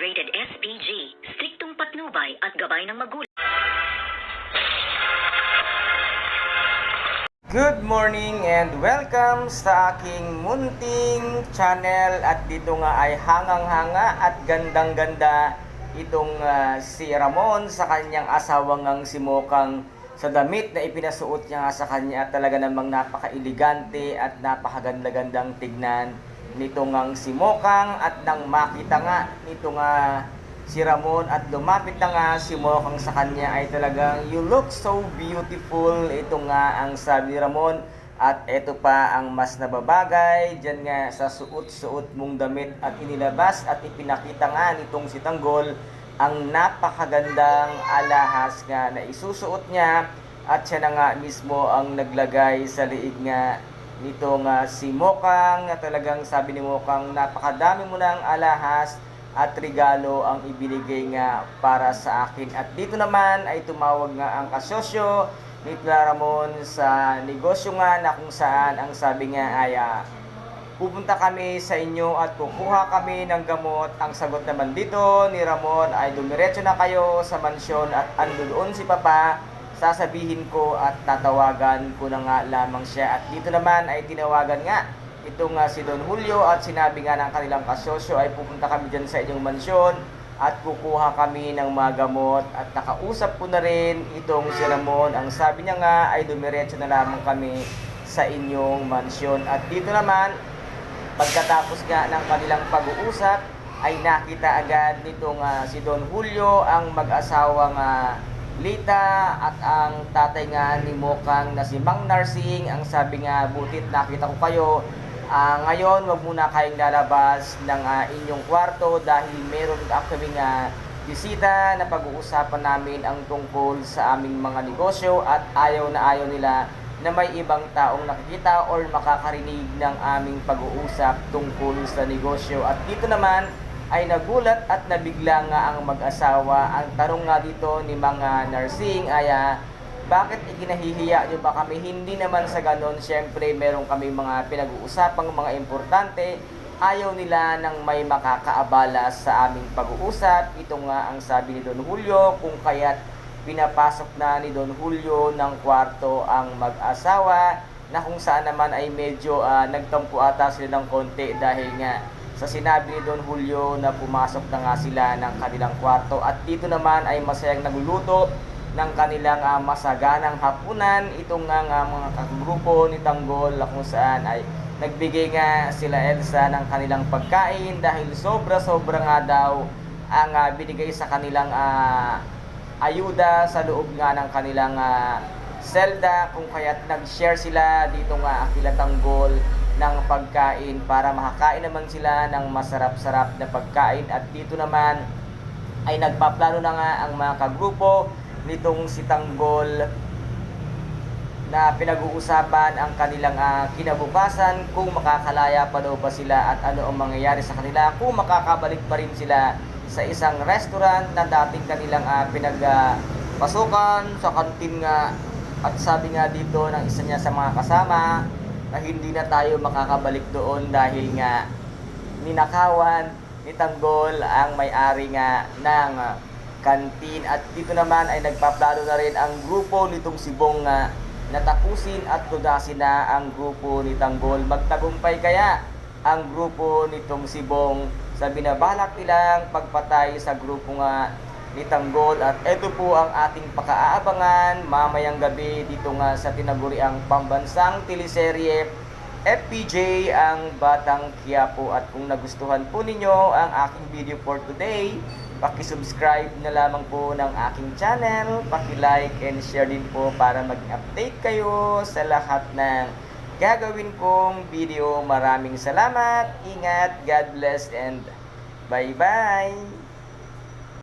rated SPG, striktong patnubay at gabay ng magulang. Good morning and welcome sa aking munting channel. At dito nga ay hangang-hanga at gandang-ganda itong ah, si Ramon sa kanyang asawang ang si Mokang sa damit na ipinasuot niya sa kanya. At talaga namang napaka-elegante at napakaganda-gandang tignan nito ngang si Mokang at nang makita nga nito nga si Ramon at lumapit na nga si Mokang sa kanya ay talagang you look so beautiful. Ito nga ang sabi Ramon. At ito pa ang mas nababagay dyan nga sa suot-suot mong damit at inilabas at ipinakita nga nitong si Tanggol. Ang napakagandang alahas nga na isusuot niya. At siya na nga mismo ang naglagay sa liig nga nito nga si Mokang na talagang sabi ni Mokang napakadami mo ng alahas at regalo ang ibinigay nga para sa akin. At dito naman ay tumawag nga ang kasosyo ni Ramon sa negosyo nga na kung saan ang sabi nga ay ah, pupunta kami sa inyo at kukuha kami ng gamot. Ang sagot naman dito ni Ramon ay dumiretso na kayo sa mansyon at andoon si Papa sasabihin ko at tatawagan ko na nga lamang siya. At dito naman ay tinawagan nga itong nga si Don Julio at sinabi nga ng kanilang kasosyo ay pupunta kami dyan sa inyong mansyon at kukuha kami ng mga gamot at nakausap ko na rin itong si Ramon. Ang sabi niya nga ay dumiretso na lamang kami sa inyong mansyon. At dito naman, pagkatapos nga ng kanilang pag-uusap, ay nakita agad nitong ah, si Don Julio ang mag-asawang ah, Lita at ang tatay nga ni Mokang na si Mang Narsing ang sabi nga butit nakita ko kayo Ah, ngayon wag muna kayong lalabas ng ah, inyong kwarto dahil meron kaming uh, bisita na pag-uusapan namin ang tungkol sa aming mga negosyo at ayaw na ayaw nila na may ibang taong nakikita or makakarinig ng aming pag-uusap tungkol sa negosyo. At dito naman ay nagulat at nabigla nga ang mag-asawa. Ang tanong nga dito ni mga nursing ay ah, bakit ikinahihiya nyo ba kami? Hindi naman sa ganon, syempre meron kami mga pinag-uusapang mga importante. Ayaw nila nang may makakaabala sa aming pag-uusap. Ito nga ang sabi ni Don Julio kung kaya't pinapasok na ni Don Julio ng kwarto ang mag-asawa na kung saan naman ay medyo ah, nagtampo ata sila ng konti dahil nga sa sinabi ni Don Julio na pumasok na nga sila ng kanilang kwarto at dito naman ay masayang nagluluto ng kanilang ah, masaganang hapunan. Itong nga, nga mga kagrupo ni Tanggol kung saan ay nagbigay nga sila Elsa ng kanilang pagkain dahil sobra-sobra nga daw ang ah, binigay sa kanilang ah, ayuda sa loob nga ng kanilang ah, selda. Kung kaya't nag-share sila dito nga kila Tanggol ng pagkain para makakain naman sila ng masarap-sarap na pagkain. At dito naman ay nagpaplano na nga ang mga kagrupo nitong si Tanggol na pinag-uusapan ang kanilang ah, kinabukasan kung makakalaya pa daw ba sila at ano ang mangyayari sa kanila kung makakabalik pa rin sila sa isang restaurant na dating kanilang uh, pinagpasukan sa kantin nga. At sabi nga dito ng isa niya sa mga kasama na hindi na tayo makakabalik doon dahil nga ninakawan ni Tanggol ang may-ari nga ng ah, kantin at dito naman ay nagpaplano na rin ang grupo nitong si Bong nga natapusin at tudasin na ang grupo ni Tanggol. Magtagumpay kaya ang grupo nitong si Bong sa binabalak nilang pagpatay sa grupo nga ni Tanggol. At ito po ang ating pakaaabangan mamayang gabi dito nga sa tinaguriang pambansang teleserye. FPJ ang Batang Quiapo at kung nagustuhan po ninyo ang aking video for today, paki-subscribe na lamang po ng aking channel, paki-like and share din po para mag-update kayo sa lahat ng gagawin kong video. Maraming salamat, ingat, God bless and bye-bye!